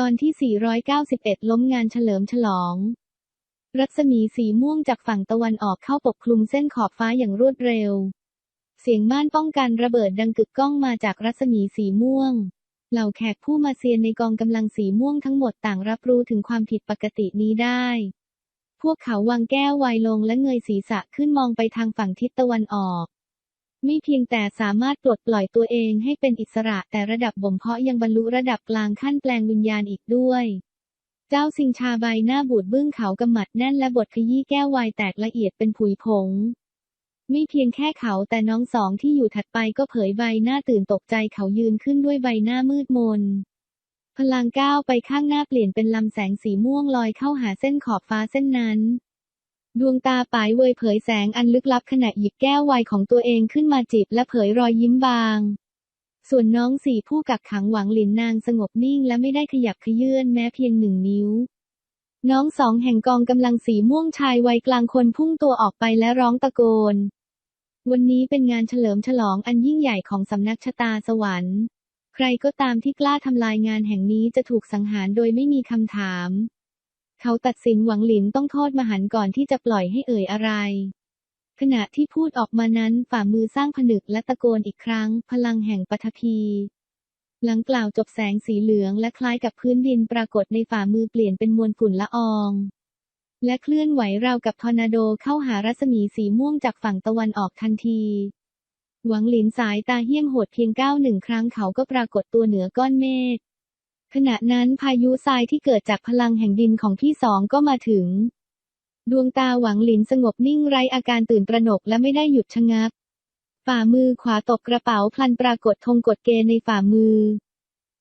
ตอนที่ 491 ล้มงานเฉลิมฉลอง รัศมีสีม่วงจากฝั่งตะวันออกเข้าปกคลุมเส้นขอบฟ้าอย่างรวดเร็ว เสียงม่านป้องกันระเบิดดังกึกก้องมาจากรัศมีสีม่วง เหล่าแขกผู้มาเซียนในกองกำลังสีม่วงทั้งหมดต่างรับรู้ถึงความผิดปกตินี้ได้ พวกเขาวางแก้วไวน์ลงและเงยศีรษะขึ้นมองไปทางฝั่งทิศตะวันออก ไม่เพียงแต่สามารถปลดปล่อยตัวเองให้เป็นอิสระแต่ระดับบ่มเพาะยังบรรลุระดับกลางขั้นแปลงวิญญาณอีกด้วย เจ้าสิงชาใบหน้าบูดบึ้งเขากำหมัดแน่นและบดขยี้แก้ววน์แตกละเอียดเป็นผุยผง ไม่เพียงแค่เขาแต่น้องสองที่อยู่ถัดไปก็เผยใบหน้าตื่นตกใจเขายืนขึ้นด้วยใบหน้ามืดมนพลังก้าวไปข้างหน้าเปลี่ยนเป็นลำแสงสีม่วงลอยเข้าหาเส้นขอบฟ้าเส้นนั้น ดวงตาปายเวยเผยแสงอันลึกลับขณะหยิบแก้วไวน์ของตัวเองขึ้นมาจิบและเผยรอยยิ้มบาง ส่วนน้องสี่ผู้กักขังหวังหลินนางสงบนิ่งและไม่ได้ขยับขยื่นแม้เพียงหนึ่งนิ้ว น้องสองแห่งกองกำลังสีม่วงชายวัยกลางคนพุ่งตัวออกไปและร้องตะโกน วันนี้เป็นงานเฉลิมฉลองอันยิ่งใหญ่ของสำนักชะตาสวรรค์ ใครก็ตามที่กล้าทำลายงานแห่งนี้จะถูกสังหารโดยไม่มีคำถาม เขาตัดสินหวังหลินต้องโทษมหันก่อนที่จะปล่อยให้เอ่ยอะไร ขณะที่พูดออกมานั้นฝ่ามือสร้างผนึกและตะโกนอีกครั้ง พลังแห่งปฐพี หลังกล่าวจบแสงสีเหลืองและคล้ายกับพื้นดินปรากฏในฝ่ามือเปลี่ยนเป็นมวลฝุ่นละออง และเคลื่อนไหวราวกับทอร์นาโดเข้าหารัศมีสีม่วงจากฝั่งตะวันออกทันทีหวังหลินสายตาเหี้ยมโหดเพียงก้าวหนึ่งครั้งเขาก็ปรากฏตัวเหนือก้อนเมฆ ขณะนั้นพายุทรายที่เกิดจากพลังแห่งดินของพี่สองก็มาถึง ดวงตาหวังหลินสงบนิ่งไร้อาการตื่นตระหนกและไม่ได้หยุดชะงัก ฝ่ามือขวาตบกระเป๋าพลันปรากฏธงกฎเกณฑ์ในฝ่ามือ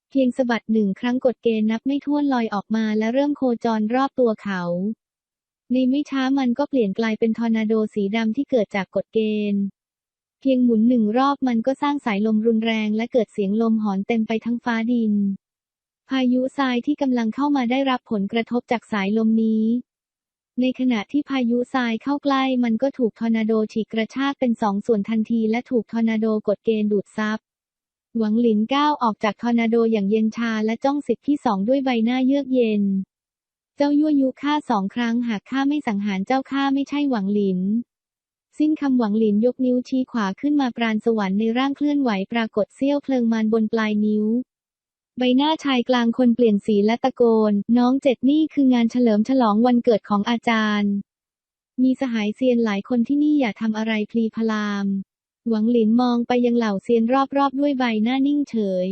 เพียงสะบัดหนึ่งครั้งกฎเกณฑ์นับไม่ถ้วนลอยออกมาและเริ่มโคจรรอบตัวเขาในไม่ช้ามันก็เปลี่ยนกลายเป็นทอร์นาโดสีดำที่เกิดจากกฎเกณฑ์ เพียงหมุนหนึ่งรอบมันก็สร้างสายลมรุนแรงและเกิดเสียงลมหอนเต็มไปทั้งฟ้าดิน พายุทรายที่กำลังเข้ามาได้รับผลกระทบจากสายลมนี้ ในขณะที่พายุทรายเข้าใกล้มันก็ถูกทอร์นาโดฉีกกระชากเป็นสองส่วนทันทีและถูกทอร์นาโดกดเกณฑ์ดูดซับหวังหลินก้าวออกจากทอร์นาโดอย่างเย็นชาและจ้องสิทธิที่สองด้วยใบหน้าเยือกเย็น เจ้ายั่วยุข้าสองครั้งหากข้าไม่สังหารเจ้าข้าไม่ใช่หวังหลิน สิ้นคำหวังหลินยกนิ้วชี้ขวาขึ้นมาปราณสวรรค์ในร่างเคลื่อนไหวปรากฏเสี้ยวเพลิงมารบนปลายนิ้ว ใบหน้าชายกลางคนเปลี่ยนสีและตะโกน น้องเจ็ดนี่คืองานเฉลิมฉลองวันเกิดของอาจารย์ มีสหายเซียนหลายคนที่นี่อย่าทำอะไรพลีพลาม หวังหลินมองไปยังเหล่าเซียนรอบๆด้วยใบหน้านิ่งเฉย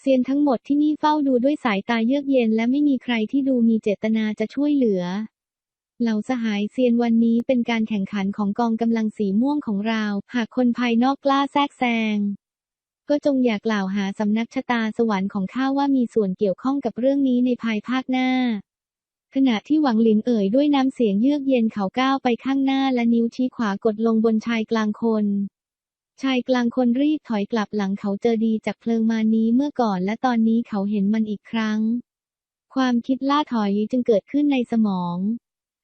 เซียนทั้งหมดที่นี่เฝ้าดูด้วยสายตาเยือกเย็นและไม่มีใครที่ดูมีเจตนาจะช่วยเหลือ เหล่าสหายเซียนวันนี้เป็นการแข่งขันของกองกำลังสีม่วงของเรา หากคนภายนอกกล้าแทรกแซง ก็จงอย่ากล่าวหาสำนักชะตาสวรรค์ของข้าว่ามีส่วนเกี่ยวข้องกับเรื่องนี้ในภายภาคหน้า ขณะที่หวังหลินเอ่ยด้วยน้ำเสียงเยือกเย็นเขาก้าวไปข้างหน้าและนิ้วชี้ขวากดลงบนชายกลางคนชายกลางคนรีบถอยกลับหลังเขาเจอดีจากเพลิงมานี้เมื่อก่อนและตอนนี้เขาเห็นมันอีกครั้ง ความคิดล่าถอยจึงเกิดขึ้นในสมอง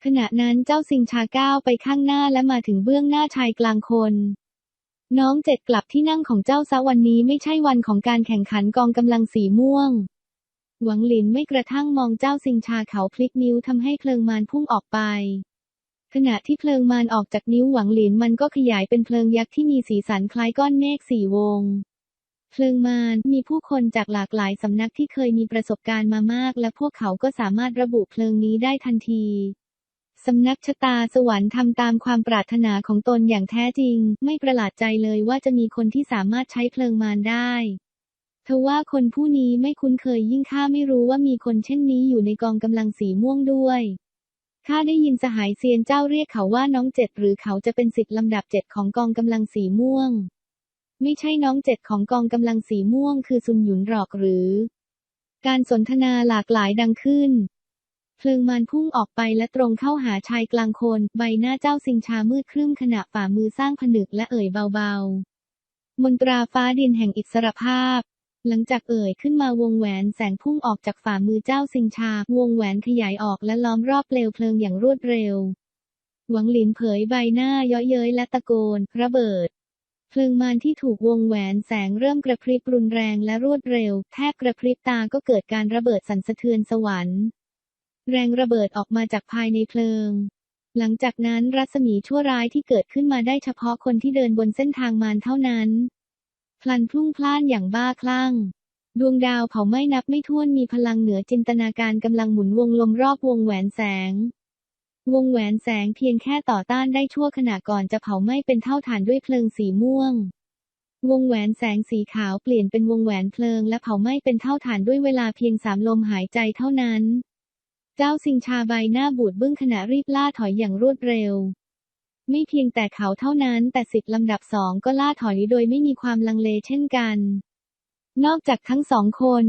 ขณะนั้นเจ้าสิงชาก้าวไปข้างหน้าและมาถึงเบื้องหน้าชายกลางคน น้องเจ็ดกลับที่นั่งของเจ้าซะวันนี้ไม่ใช่วันของการแข่งขันกองกำลังสีม่วง หวังหลินไม่กระทั่งมองเจ้าสิงชาเขาพลิกนิ้วทำให้เพลิงมารพุ่งออกไป ขณะที่เพลิงมารออกจากนิ้วหวังหลินมันก็ขยายเป็นเพลิงยักษ์ที่มีสีสันคล้ายก้อนเมฆสี่วง เพลิงมารมีผู้คนจากหลากหลายสำนักที่เคยมีประสบการณ์มามาก และพวกเขาก็สามารถระบุเพลิงนี้ได้ทันที สำนักชะตาสวรรค์ทำตามความปรารถนาของตนอย่างแท้จริง ไม่ประหลาดใจเลยว่าจะมีคนที่สามารถใช้เพลิงมารได้ทว่าคนผู้นี้ไม่คุ้นเคยยิ่งข้าไม่รู้ว่ามีคนเช่นนี้อยู่ในกองกำลังสีม่วงด้วยข้าได้ยินสหายเซียนเจ้าเรียกเขาว่าน้องเจ็ดหรือเขาจะเป็นสิทธิ์ลำดับเจ็ดของกองกำลังสีม่วง ไม่ใช่น้องเจ็ดของกองกำลังสีม่วง คือซุนหยุนหรอกหรือ การสนทนาหลากหลายดังขึ้น เพลิงมารพุ่งออกไปและตรงเข้าหาชายกลางคน ใบหน้าเจ้าสิงชามืดครึ้มขณะฝ่ามือสร้างผนึกและเอ่ยเบาๆ มนตราฟ้าดินแห่งอิสรภาพ หลังจากเอ่ยขึ้นมาวงแหวนแสงพุ่งออกจากฝ่ามือเจ้าสิงชา วงแหวนขยายออกและล้อมรอบเปลวเพลิงอย่างรวดเร็ว หวังหลินเผยใบหน้าเย้อเย้ยและตะโกน ระเบิดเพลิงมารที่ถูกวงแหวนแสงเริ่มกระพริบรุนแรงและรวดเร็ว แทบกระพริบตาก็เกิดการระเบิดสั่นสะเทือนสวรรค์ แรงระเบิดออกมาจากภายในเพลิง หลังจากนั้นรัศมีชั่วร้ายที่เกิดขึ้นมาได้เฉพาะคนที่เดินบนเส้นทางมารเท่านั้นพลันพลุ่งพล่านอย่างบ้าคลั่ง ดวงดาวเผาไหม้นับไม่ถ้วนมีพลังเหนือจินตนาการกำลังหมุนวงลมรอบวงแหวนแสง วงแหวนแสงเพียงแค่ต่อต้านได้ชั่วขณะก่อนจะเผาไหม้เป็นเท่าฐานด้วยเพลิงสีม่วง วงแหวนแสงสีขาวเปลี่ยนเป็นวงแหวนเพลิงและเผาไหม้เป็นเท่าฐานด้วยเวลาเพียงสามลมหายใจเท่านั้น เจ้าสิงชาใบหน้าบูดบึ้งขณะรีบล่าถอยอย่างรวดเร็ว ไม่เพียงแต่เขาเท่านั้นแต่สิทธิ์ลำดับสองก็ล่าถอยโดยไม่มีความลังเลเช่นกัน นอกจากทั้งสองคน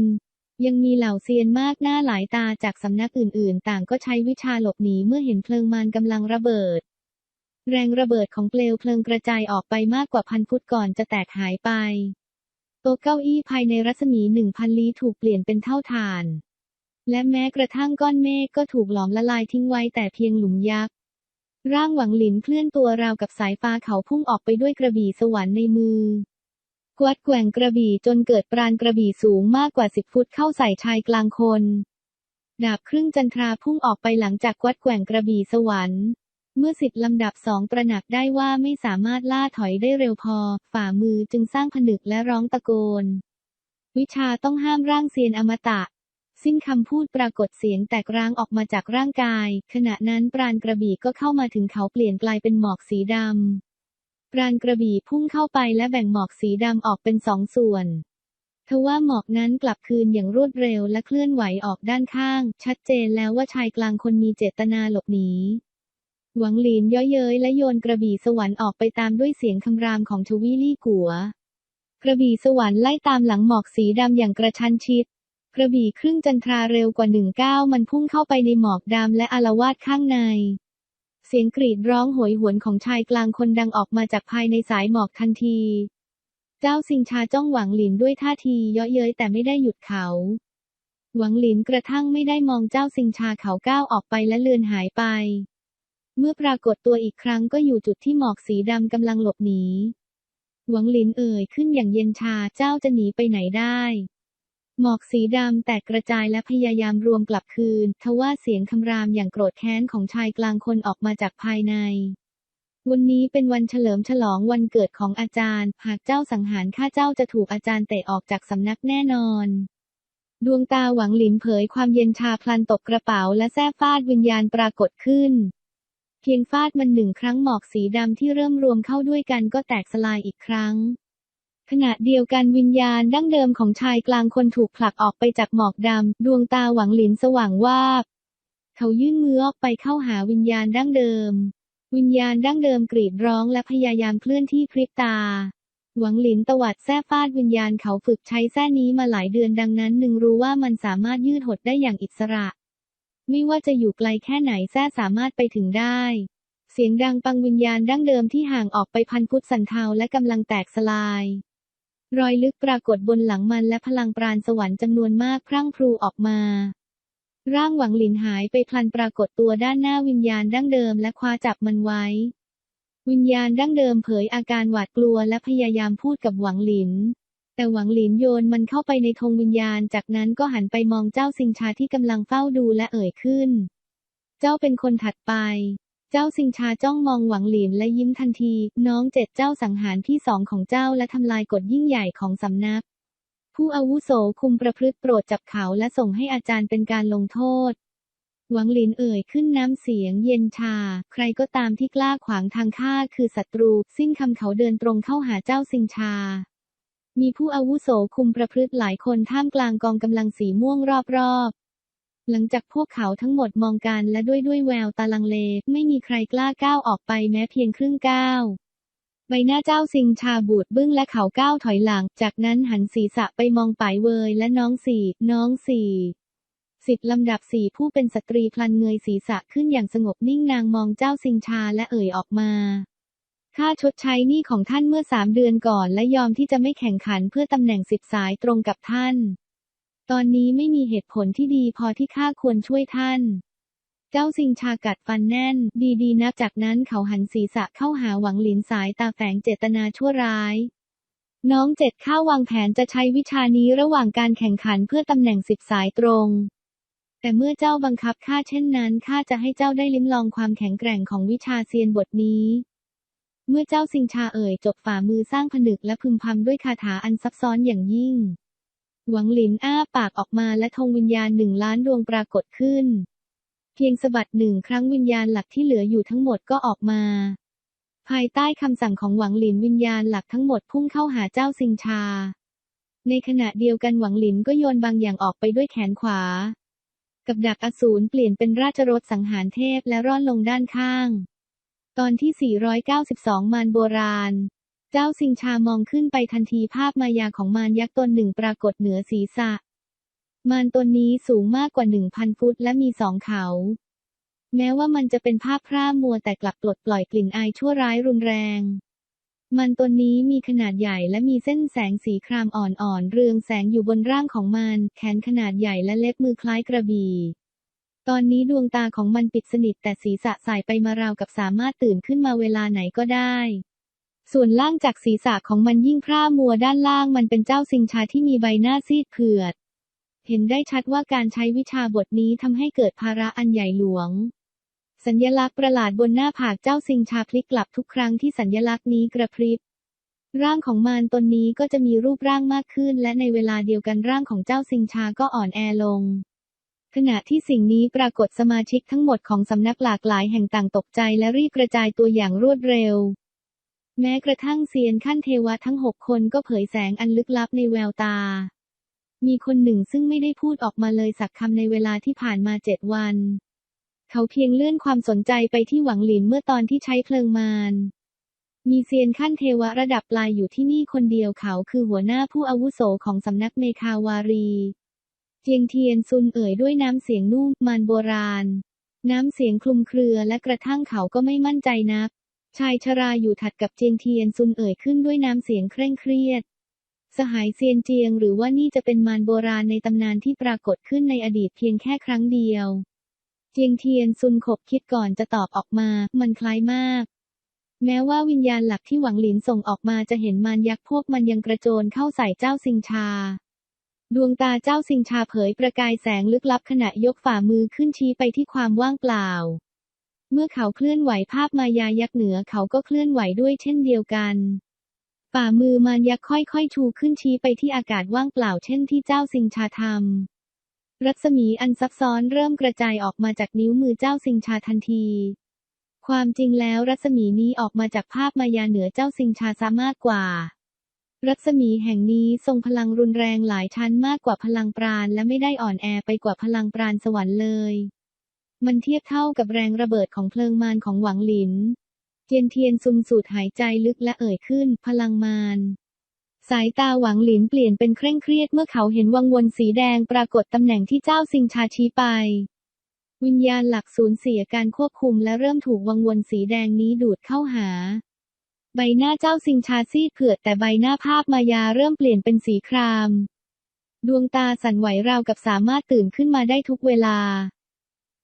ยังมีเหล่าเซียนมากหน้าหลายตาจากสำนักอื่นๆ ต่างก็ใช้วิชาหลบหนีเมื่อเห็นเพลิงมารกำลังระเบิด แรงระเบิดของเปลวเพลิงกระจายออกไปมากกว่าพันฟุตก่อนจะแตกหายไปโต๊ะเก้าอี้ภายในรัศมีหนึ่งพันลี้ถูกเปลี่ยนเป็นเท่าฐาน และแม้กระทั่งก้อนเมฆก็ถูกหลอมละลายทิ้งไว้แต่เพียงหลุมยักษ์ ร่างหวังหลินเคลื่อนตัวราวกับสายฟ้าเขาพุ่งออกไปด้วยกระบี่สวรรค์ในมือ กวัดแกว่งกระบี่จนเกิดปราณกระบี่สูงมากกว่าสิบฟุตเข้าใส่ชายกลางคน ดาบครึ่งจันทราพุ่งออกไปหลังจากกวัดแกว่งกระบี่สวรรค์เมื่อสิทธิ์ลำดับสองตระหนักได้ว่าไม่สามารถล่าถอยได้เร็วพอ ฝ่ามือจึงสร้างผนึกและร้องตะโกน วิชาต้องห้ามร่างเซียนอมตะ สิ้นคำพูดปรากฏเสียงแตกร้างออกมาจากร่างกาย ขณะนั้นปราณกระบี่ก็เข้ามาถึงเขาเปลี่ยนกลายเป็นหมอกสีดำปราณกระบี่พุ่งเข้าไปและแบ่งหมอกสีดำออกเป็นสองส่วนทว่าหมอกนั้นกลับคืนอย่างรวดเร็วและเคลื่อนไหวออกด้านข้าง ชัดเจนแล้วว่าชายกลางคนมีเจตนาหลบหนีหวังหลินย้อเย้ยและโยนกระบี่สวรรค์ออกไปตามด้วยเสียงคำรามของชวีลี่กัว กระบี่สวรรค์ไล่ตามหลังหมอกสีดำอย่างกระชั้นชิด กระบี่ครึ่งจันทราเร็วกว่าหนึ่งก้าวมันพุ่งเข้าไปในหมอกดำและอารวาสข้างใน เสียงกรีดร้องโหยหวนของชายกลางคนดังออกมาจากภายในสายหมอกทันที เจ้าสิงชาจ้องหวังหลินด้วยท่าทีเยาะเย้ยแต่ไม่ได้หยุดเขา หวังหลินกระทั่งไม่ได้มองเจ้าสิงชาเขาก้าวออกไปและเลือนหายไป เมื่อปรากฏตัวอีกครั้งก็อยู่จุดที่หมอกสีดำกำลังหลบหนี หวังหลินเอ่ยขึ้นอย่างเย็นชาเจ้าจะหนีไปไหนได้ หมอกสีดำแตกกระจายและพยายามรวมกลับคืน ทว่าเสียงคำรามอย่างโกรธแค้นของชายกลางคนออกมาจากภายใน วันนี้เป็นวันเฉลิมฉลองวันเกิดของอาจารย์ หากเจ้าสังหารข้าเจ้าจะถูกอาจารย์เตะออกจากสำนักแน่นอน ดวงตาหวังหลินเผยความเย็นชาพลันตกกระเป๋าและแท้ฟาดวิญญาณปรากฏขึ้น เพียงฟาดมันหนึ่งครั้งหมอกสีดำที่เริ่มรวมเข้าด้วยกันก็แตกสลายอีกครั้ง ขณะเดียวกันวิญญาณดั้งเดิมของชายกลางคนถูกผลักออกไปจากหมอกดำ ดวงตาหวังหลินสว่างวาบ เขายื่นมือออกไปเข้าหาวิญญาณดั้งเดิม วิญญาณดั้งเดิมกรีดร้องและพยายามเคลื่อนที่พริบตา หวังหลินตวัดแท้ฟาดวิญญาณเขาฝึกใช้แท้นี้มาหลายเดือนดังนั้นหนึ่งรู้ว่ามันสามารถยืดหดได้อย่างอิสระ ไม่ว่าจะอยู่ไกลแค่ไหนแท้สามารถไปถึงได้เสียงดังปังวิญญาณดั้งเดิมที่ห่างออกไปพันฟุตสันเทาและกำลังแตกสลาย รอยลึกปรากฏบนหลังมันและพลังปราณสวรรค์จำนวนมากพรั่งพรูออกมา ร่างหวังหลินหายไปพลันปรากฏตัวด้านหน้าวิญญาณดั้งเดิมและคว้าจับมันไว้ วิญญาณดั้งเดิมเผยอาการหวาดกลัวและพยายามพูดกับหวังหลิน แต่หวังหลินโยนมันเข้าไปในธงวิญญาณ จากนั้นก็หันไปมองเจ้าสิงชาที่กำลังเฝ้าดูและเอ่ยขึ้น เจ้าเป็นคนถัดไป เจ้าสิงชาจ้องมองหวังหลินและยิ้มทันที น้องเจ็ดเจ้าสังหารที่สองของเจ้าและทำลายกฎยิ่งใหญ่ของสำนัก ผู้อาวุโสคุมประพฤติโปรดจับเขาและส่งให้อาจารย์เป็นการลงโทษ หวังหลินเอ่ยขึ้นน้ำเสียงเย็นชา ใครก็ตามที่กล้าขวางทางข้าคือศัตรู สิ้นคำเขาเดินตรงเข้าหาเจ้าสิงชามีผู้อาวุโสคุมประพฤติหลายคนท่ามกลางกองกำลังสีม่วงรอบ หลังจากพวกเขาทั้งหมดมองกันและด้วยด้วยแววตาลังเล ไม่มีใครกล้าก้าวออกไปแม้เพียงครึ่งก้าวใบหน้าเจ้าสิงชาบูดบึ้งและเขาก้าวถอยหลัง จากนั้นหันศีรษะไปมองป่ายเวยและน้องสี่น้องสี่สิทธิ์ลำดับสี่ผู้เป็นสตรีพลันเงยศีรษะขึ้นอย่างสงบนิ่งนางมองเจ้าสิงชาและเอ่ยออกมาค่าชดใช้หนี้ของท่านเมื่อสามเดือนก่อนและยอมที่จะไม่แข่งขันเพื่อตำแหน่งสิทธิสายตรงกับท่าน ตอนนี้ไม่มีเหตุผลที่ดีพอที่ข้าควรช่วยท่าน เจ้าซิงชากัดฟันแน่น ดีๆนักจากนั้นเขาหันศีรษะเข้าหาหวังหลินสายตาแฝงเจตนาชั่วร้าย น้องเจ็ดข้าวางแผนจะใช้วิชานี้ระหว่างการแข่งขันเพื่อตำแหน่งสิบสายตรง แต่เมื่อเจ้าบังคับข้าเช่นนั้นข้าจะให้เจ้าได้ลิ้มลองความแข็งแกร่งของวิชาเซียนบทนี้เมื่อเจ้าซิงชาเอ่ยจบฝ่ามือสร้างผนึกและพึมพำด้วยคาถาอันซับซ้อนอย่างยิ่ง หวังหลินอ้าปากออกมาและธงวิญญาณหนึ่งล้านดวงปรากฏขึ้น เพียงสะบัดหนึ่งครั้งวิญญาณหลักที่เหลืออยู่ทั้งหมดก็ออกมา ภายใต้คำสั่งของหวังหลินวิญญาณหลักทั้งหมดพุ่งเข้าหาเจ้าซิงชา ในขณะเดียวกันหวังหลินก็โยนบางอย่างออกไปด้วยแขนขวา กับดักอสูรเปลี่ยนเป็นราชรถสังหารเทพและร่อนลงด้านข้าง ตอนที่ 492 มารโบราณ เจ้าสิงชามองขึ้นไปทันทีภาพมายาของมารยักษ์ตนหนึ่งปรากฏเหนือศีรษะ มารตนนี้สูงมากกว่าหนึ่งพันฟุตและมีสองเขา แม้ว่ามันจะเป็นภาพพร่ามัวแต่กลับปลดปล่อยกลิ่นอายชั่วร้ายรุนแรง มันตนนี้มีขนาดใหญ่และมีเส้นแสงสีครามอ่อนๆเรืองแสงอยู่บนร่างของมัน แขนขนาดใหญ่และเล็บมือคล้ายกระบี่ตอนนี้ดวงตาของมันปิดสนิทแต่ศีรษะสายไปมาราวกับสามารถตื่นขึ้นมาเวลาไหนก็ได้ ส่วนล่างจากศีรษะของมันยิ่งพร่ามัวด้านล่างมันเป็นเจ้าสิงชาที่มีใบหน้าซีดเผือด เห็นได้ชัดว่าการใช้วิชาบทนี้ทำให้เกิดภาระอันใหญ่หลวง สัญลักษณ์ประหลาดบนหน้าผากเจ้าสิงชาพลิกกลับทุกครั้งที่สัญลักษณ์นี้กระพริบร่างของมารตนนี้ก็จะมีรูปร่างมากขึ้น และในเวลาเดียวกันร่างของเจ้าสิงชาก็อ่อนแอลง ขณะที่สิ่งนี้ปรากฏสมาชิกทั้งหมดของสำนักหลากหลายแห่งต่างตกใจและรีบกระจายตัวอย่างรวดเร็ว แม้กระทั่งเซียนขั้นเทวะทั้งหกคนก็เผยแสงอันลึกลับในแววตา มีคนหนึ่งซึ่งไม่ได้พูดออกมาเลยสักคำในเวลาที่ผ่านมาเจ็ดวัน เขาเพียงเลื่อนความสนใจไปที่หวังหลินเมื่อตอนที่ใช้เพลิงมารมีเซียนขั้นเทวะระดับปลายอยู่ที่นี่คนเดียวเขาคือหัวหน้าผู้อาวุโสของสำนักเมคาวารี เจียงเทียนซุนเอ่ยด้วยน้ำเสียงนุ่มมานโบราณ น้ำเสียงคลุมเครือและกระทั่งเขาก็ไม่มั่นใจนัก ชายชราอยู่ถัดกับเจียงเทียนซุนเอ่ยขึ้นด้วยน้ำเสียงเคร่งเครียด สหายเซียนเจียงหรือว่านี่จะเป็นมารโบราณในตำนานที่ปรากฏขึ้นในอดีตเพียงแค่ครั้งเดียว เจียงเทียนซุนขบคิดก่อนจะตอบออกมา มันคล้ายมาก แม้ว่าวิญญาณหลักที่หวังหลินส่งออกมาจะเห็นมารยักษ์พวกมันยังกระโจนเข้าใส่เจ้าซิงชา ดวงตาเจ้าซิงชาเผยประกายแสงลึกลับขณะยกฝ่ามือขึ้นชี้ไปที่ความว่างเปล่า เมื่อเขาเคลื่อนไหวภาพมายายักษ์เหนือเขาก็เคลื่อนไหวด้วยเช่นเดียวกัน ฝ่ามือมารยักษ์ค่อยๆชูขึ้นชี้ไปที่อากาศว่างเปล่าเช่นที่เจ้าซิงชาทำรัศมีอันซับซ้อนเริ่มกระจายออกมาจากนิ้วมือเจ้าซิงชาทันที ความจริงแล้วรัศมีนี้ออกมาจากภาพมายาเหนือเจ้าซิงชาซะมากกว่ารัศมีแห่งนี้ทรงพลังรุนแรงหลายชั้นมากกว่าพลังปราณและไม่ได้อ่อนแอไปกว่าพลังปราณสวรรค์เลย มันเทียบเท่ากับแรงระเบิดของเพลิงมารของหวังหลินเจียนเทียนซุมสูดหายใจลึกและเอ่ยขึ้น พลังมารสายตาหวังหลินเปลี่ยนเป็นเคร่งเครียดเมื่อเขาเห็นวังวนสีแดงปรากฏตำแหน่งที่เจ้าซิงชาชี้ไป วิญญาณหลักสูญเสียการควบคุมและเริ่มถูกวังวนสีแดงนี้ดูดเข้าหา ใบหน้าเจ้าซิงชาซีดเผือดแต่ใบหน้าภาพมายาเริ่มเปลี่ยนเป็นสีคราม ดวงตาสั่นไหวราวกับสามารถตื่นขึ้นมาได้ทุกเวลา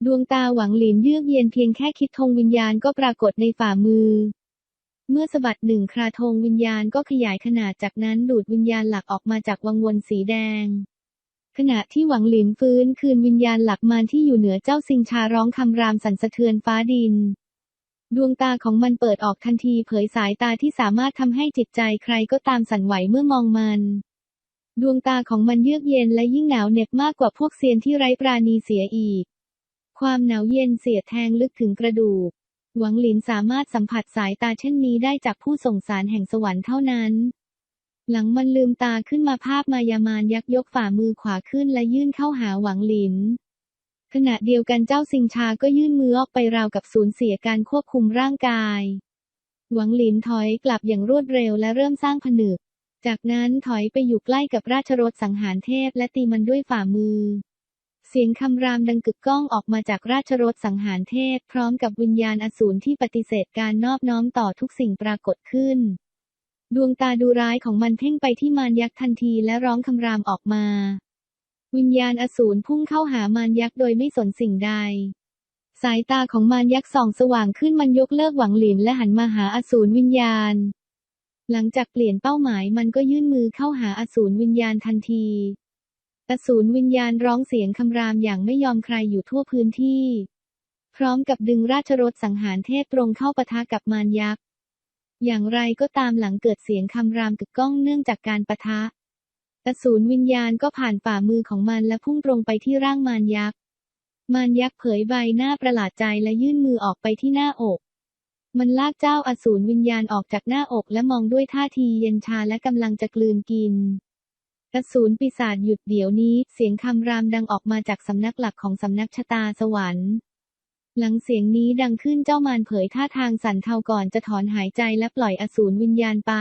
ดวงตาหวังหลินเยือกเย็นเพียงแค่คิดธงวิญญาณก็ปรากฏในฝ่ามือ เมื่อสะบัดหนึ่งคราธงวิญญาณก็ขยายขนาดจากนั้นดูดวิญญาณหลักออกมาจากวังวนสีแดง ขณะที่หวังหลินฟื้นคืนวิญญาณหลักมารที่อยู่เหนือเจ้าซิงชาร้องคำรามสั่นสะเทือนฟ้าดิน ดวงตาของมันเปิดออกทันทีเผยสายตาที่สามารถทำให้จิตใจใครก็ตามสั่นไหวเมื่อมองมันดวงตาของมันเยือกเย็นและยิ่งหนาวเหน็บมากกว่าพวกเซียนที่ไร้ปราณีเสียอีก ความหนาวเย็นเสียดแทงลึกถึงกระดูก หวังหลินสามารถสัมผัสสายตาเช่นนี้ได้จากผู้ส่งสารแห่งสวรรค์เท่านั้น หลังมันลืมตาขึ้นมาภาพมายามานยักยกฝ่ามือขวาขึ้นและยื่นเข้าหาหวังหลิน ขณะเดียวกันเจ้าซิงชาก็ยื่นมือออกไปราวกับสูญเสียการควบคุมร่างกาย หวังหลินถอยกลับอย่างรวดเร็วและเริ่มสร้างผนึก จากนั้นถอยไปอยู่ใกล้กับราชรถสังหารเทพและตีมันด้วยฝ่ามือ เสียงคำรามดังกึกก้องออกมาจากราชรถสังหารเทพ พร้อมกับวิญญาณอสูรที่ปฏิเสธการนอบน้อมต่อทุกสิ่งปรากฏขึ้น ดวงตาดูร้ายของมันเพ่งไปที่มารยักษ์ทันทีและร้องคำรามออกมา วิญญาณอสูรพุ่งเข้าหามารยักษ์โดยไม่สนสิ่งใด สายตาของมารยักษ์ส่องสว่างขึ้นมันยกเลิกหวังหลินและหันมาหาอสูรวิญญาณ หลังจากเปลี่ยนเป้าหมายมันก็ยื่นมือเข้าหาอสูรวิญญาณทันที อสูรวิญญาณร้องเสียงคำรามอย่างไม่ยอมใครอยู่ทั่วพื้นที่ พร้อมกับดึงราชรถสังหารเทพตรงเข้าปะทะกับมารยักษ์ อย่างไรก็ตามหลังเกิดเสียงคำรามกึกก้องเนื่องจากการปะทะ อสูรวิญญาณก็ผ่านฝ่ามือของมันและพุ่งตรงไปที่ร่างมารยักษ์ มารยักษ์เผยใบหน้าประหลาดใจและยื่นมือออกไปที่หน้าอก มันลากเจ้าอสูรวิญญาณออกจากหน้าอกและมองด้วยท่าทีเย็นชาและกำลังจะกลืนกิน อสูรปีศาจหยุดเดี๋ยวนี้ เสียงคำรามดังออกมาจากสำนักหลักของสำนักชะตาสวรรค์ หลังเสียงนี้ดังขึ้นเจ้ามารเผยท่าทางสั่นเทาก่อนจะถอนหายใจและปล่อยอสูรวิญญาณไป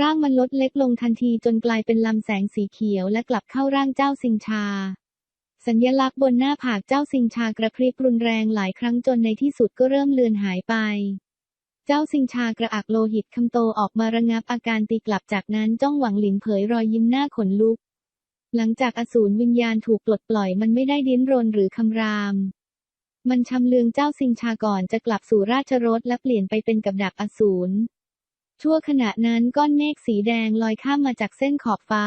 ร่างมันลดเล็กลงทันทีจนกลายเป็นลำแสงสีเขียวและกลับเข้าร่างเจ้าสิงชา สัญลักษณ์บนหน้าผากเจ้าสิงชากระพริบรุนแรงหลายครั้งจนในที่สุดก็เริ่มเลือนหายไป เจ้าสิงชากระอักโลหิตคำโตออกมาระงับอาการตีกลับจากนั้นจ้องหวังหลินเผยรอยยิ้มหน้าขนลุก หลังจากอสูรวิญญาณถูกปลดปล่อยมันไม่ได้ดิ้นรนหรือคำราม มันชำเลืองเจ้าสิงชาก่อนจะกลับสู่ราชรถและเปลี่ยนไปเป็นกับดักอสูรชั่วขณะนั้นก้อนเมฆสีแดงลอยข้ามมาจากเส้นขอบฟ้า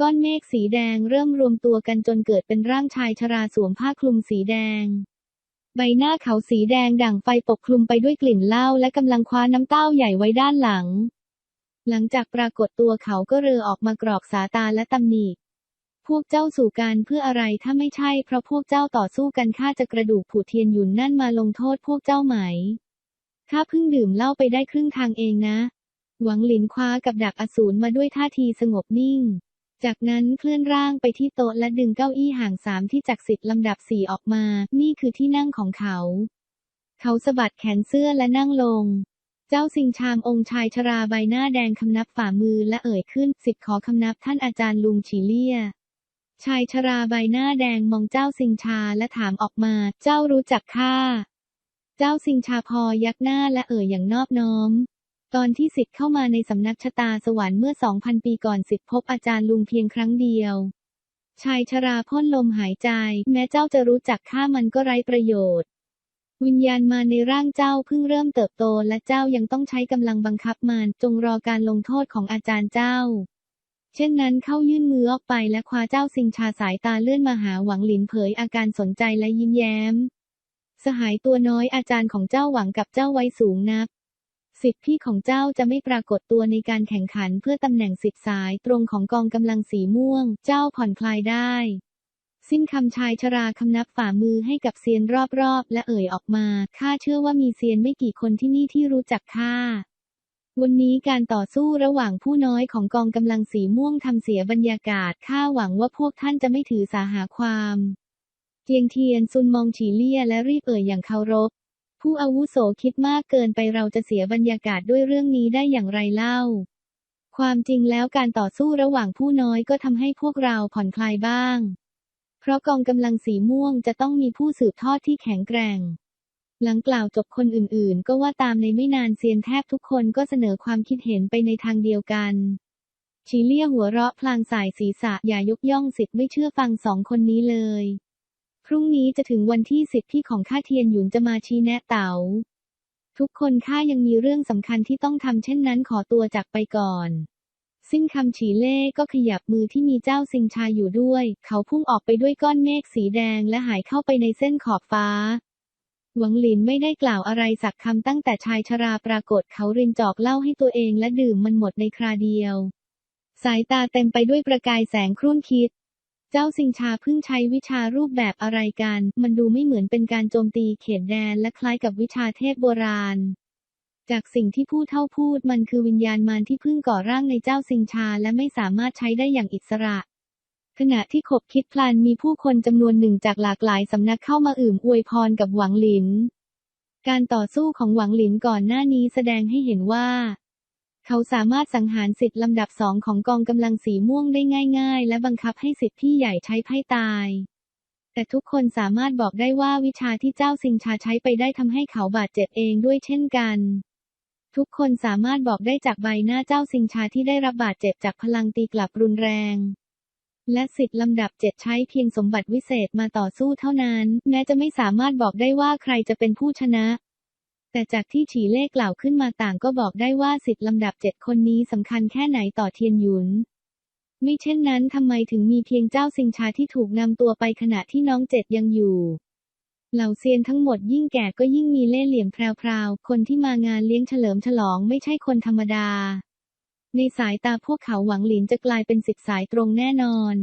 ก้อนเมฆสีแดงเริ่มรวมตัวกันจนเกิดเป็นร่างชายชราสวมผ้าคลุมสีแดง ใบหน้าเขาสีแดงด่างไฟปกคลุมไปด้วยกลิ่นเหล้าและกำลังคว้าน้ำเต้าใหญ่ไว้ด้านหลัง หลังจากปรากฏตัวเขาก็เรือออกมากรอกสาตาและตำหนิพวกเจ้าสู่การเพื่ออะไรถ้าไม่ใช่เพราะพวกเจ้าต่อสู้กันข้าจะกระดูกผูเทียนหยุนนั่นมาลงโทษพวกเจ้าไหม ข้าเพิ่งดื่มเหล้าไปได้ครึ่งทางเองนะ หวังหลินคว้ากับดักอสูรมาด้วยท่าทีสงบนิ่ง จากนั้นเคลื่อนร่างไปที่โต๊ะและดึงเก้าอี้ห่างสามที่จักสิทธิ์ลำดับสี่ออกมา นี่คือที่นั่งของเขา เขาสะบัดแขนเสื้อและนั่งลง เจ้าสิงชามองค์ชายชราใบหน้าแดงคำนับฝ่ามือและเอ่ยขึ้นสิทธิ์ขอคำนับท่านอาจารย์ลุงฉีเลียชายชราใบหน้าแดงมองเจ้าสิงชาและถามออกมา เจ้ารู้จักข้า เจ้าสิงชาพอยักหน้าและเอ่ยอย่างนอบน้อม ตอนที่สิทธิ์เข้ามาในสำนักชะตาสวรรค์เมื่อสองพันปีก่อนสิทธิ์พบอาจารย์ลุงเพียงครั้งเดียว ชายชราพ่นลมหายใจ แม้เจ้าจะรู้จักข้ามันก็ไร้ประโยชน์ วิญญาณมาในร่างเจ้าเพิ่งเริ่มเติบโตและเจ้ายังต้องใช้กำลังบังคับมันจงรอการลงโทษของอาจารย์เจ้า เช่นนั้นเข้ายื่นมือออกไปและคว้าเจ้าสิงชาสายตาเลื่อนมาหาหวังหลินเผยอาการสนใจและยิ้มแย้มสหายตัวน้อยอาจารย์ของเจ้าหวังกับเจ้าไว้สูงนัก สิทธิพี่ของเจ้าจะไม่ปรากฏตัวในการแข่งขันเพื่อตำแหน่งสิทธิสายตรงของกองกำลังสีม่วง เจ้าผ่อนคลายได้ สิ้นคำชายชราคำนับฝ่ามือให้กับเซียนรอบๆ และเอ่ยออกมา ข้าเชื่อว่ามีเซียนไม่กี่คนที่นี่ที่รู้จักข้าวันนี้การต่อสู้ระหว่างผู้น้อยของกองกำลังสีม่วงทำเสียบรรยากาศ ข้าหวังว่าพวกท่านจะไม่ถือสาหาความเจียงเทียนซุนมองฉีเลี่ยและรีบเอ่ยอย่างเคารพ ผู้อาวุโสคิดมากเกินไปเราจะเสียบรรยากาศด้วยเรื่องนี้ได้อย่างไรเล่า ความจริงแล้วการต่อสู้ระหว่างผู้น้อยก็ทำให้พวกเราผ่อนคลายบ้าง เพราะกองกำลังสีม่วงจะต้องมีผู้สืบทอดที่แข็งแกร่ง หลังกล่าวจบคนอื่นๆ ก็ว่าตามในไม่นานเซียนแทบทุกคนก็เสนอความคิดเห็นไปในทางเดียวกันชีเลี่ยหัวเราะพลางสายศีรษะอย่ายกย่องสิทธิ์ไม่เชื่อฟังสองคนนี้เลย พรุ่งนี้จะถึงวันที่สิทธิ์พี่ของข้าเทียนหยุนจะมาชี้แนะเต๋า ทุกคนข้ายังมีเรื่องสำคัญที่ต้องทำเช่นนั้นขอตัวจากไปก่อนซิ่งคำฉีเล่ก็ขยับมือที่มีเจ้าซิงชาอยู่ด้วย เขาพุ่งออกไปด้วยก้อนเมฆสีแดงและหายเข้าไปในเส้นขอบฟ้า หวังหลินไม่ได้กล่าวอะไรสักคำตั้งแต่ชายชราปรากฏเขารินจอกเหล้าให้ตัวเองและดื่มมันหมดในคราเดียว สายตาเต็มไปด้วยประกายแสงครุ่นคิด เจ้าสิงชาเพิ่งใช้วิชารูปแบบอะไรกัน มันดูไม่เหมือนเป็นการโจมตีเขตแดนและคล้ายกับวิชาเทพโบราณ จากสิ่งที่ผู้เท่าพูดมันคือวิญญาณมารที่เพิ่งก่อร่างในเจ้าสิงชาและไม่สามารถใช้ได้อย่างอิสระขณะที่ขบคิดพลันมีผู้คนจำนวนหนึ่งจากหลากหลายสำนักเข้ามาอื่มอวยพรกับหวังหลิน การต่อสู้ของหวังหลินก่อนหน้านี้แสดงให้เห็นว่า เขาสามารถสังหารสิทธิ์ลำดับสองของกองกำลังสีม่วงได้ง่าย ๆ และบังคับให้สิทธิ์พี่ใหญ่ใช้ไพ่ตาย แต่ทุกคนสามารถบอกได้ว่าวิชาที่เจ้าสิงชาใช้ไปได้ทำให้เขาบาดเจ็บเองด้วยเช่นกัน ทุกคนสามารถบอกได้จากใบหน้าเจ้าสิงชาที่ได้รับบาดเจ็บจากพลังตีกลับรุนแรง และสิทธิ์ลำดับเจ็ดใช้เพียงสมบัติวิเศษมาต่อสู้เท่านั้น แม้จะไม่สามารถบอกได้ว่าใครจะเป็นผู้ชนะ แต่จากที่ฉีเล่กล่าวขึ้นมาต่างก็บอกได้ว่าสิทธิ์ลำดับเจ็ดคนนี้สำคัญแค่ไหนต่อเทียนหยุนไม่เช่นนั้นทำไมถึงมีเพียงเจ้าสิงชาที่ถูกนำตัวไปขณะที่น้องเจ็ดยังอยู่ เหล่าเซียนทั้งหมดยิ่งแก่ก็ยิ่งมีเล่ห์เหลี่ยมแพรวๆ คนที่มางานเลี้ยงเฉลิมฉลองไม่ใช่คนธรรมดา ในสายตาพวกเขาหวังหลินจะกลายเป็นสิทธิ์สายตรงแน่นอน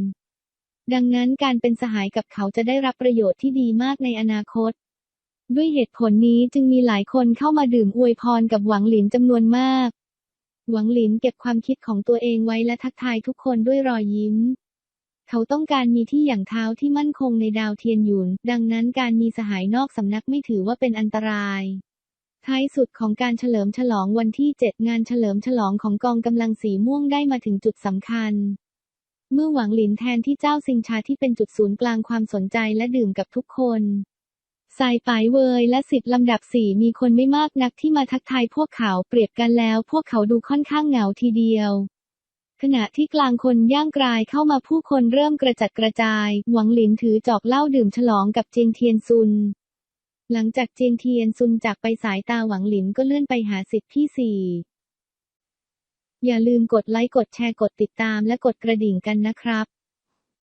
ดังนั้นการเป็นสหายกับเขาจะได้รับประโยชน์ที่ดีมากในอนาคต ด้วยเหตุผลนี้จึงมีหลายคนเข้ามาดื่มอวยพรกับหวังหลินจำนวนมาก หวังหลินเก็บความคิดของตัวเองไว้และทักทายทุกคนด้วยรอยยิ้ม เขาต้องการมีที่อย่างเท้าที่มั่นคงในดาวเทียนหยุน ดังนั้นการมีสหายนอกสำนักไม่ถือว่าเป็นอันตราย ท้ายสุดของการเฉลิมฉลองวันที่ 7 งานเฉลิมฉลองของกองกำลังสีม่วงได้มาถึงจุดสำคัญเมื่อหวังหลินแทนที่เจ้าซิงชาที่เป็นจุดศูนย์กลางความสนใจและดื่มกับทุกคน สายปายเวยและสิทธิ์ลำดับสี่มีคนไม่มากนักที่มาทักทายพวกเขาเปรียบกันแล้ว พวกเขาดูค่อนข้างเหงาทีเดียว ขณะที่กลางคนย่างกลายเข้ามาผู้คนเริ่มกระจัดกระจาย หวังหลินถือจอกเหล้าดื่มฉลองกับเจียงเทียนซุน หลังจากเจียงเทียนซุนจากไปสายตาหวังหลินก็เลื่อนไปหาสิทธิ์ที่สี่อย่าลืมกดไลค์กดแชร์กดติดตามและกดกระดิ่งกันนะครับ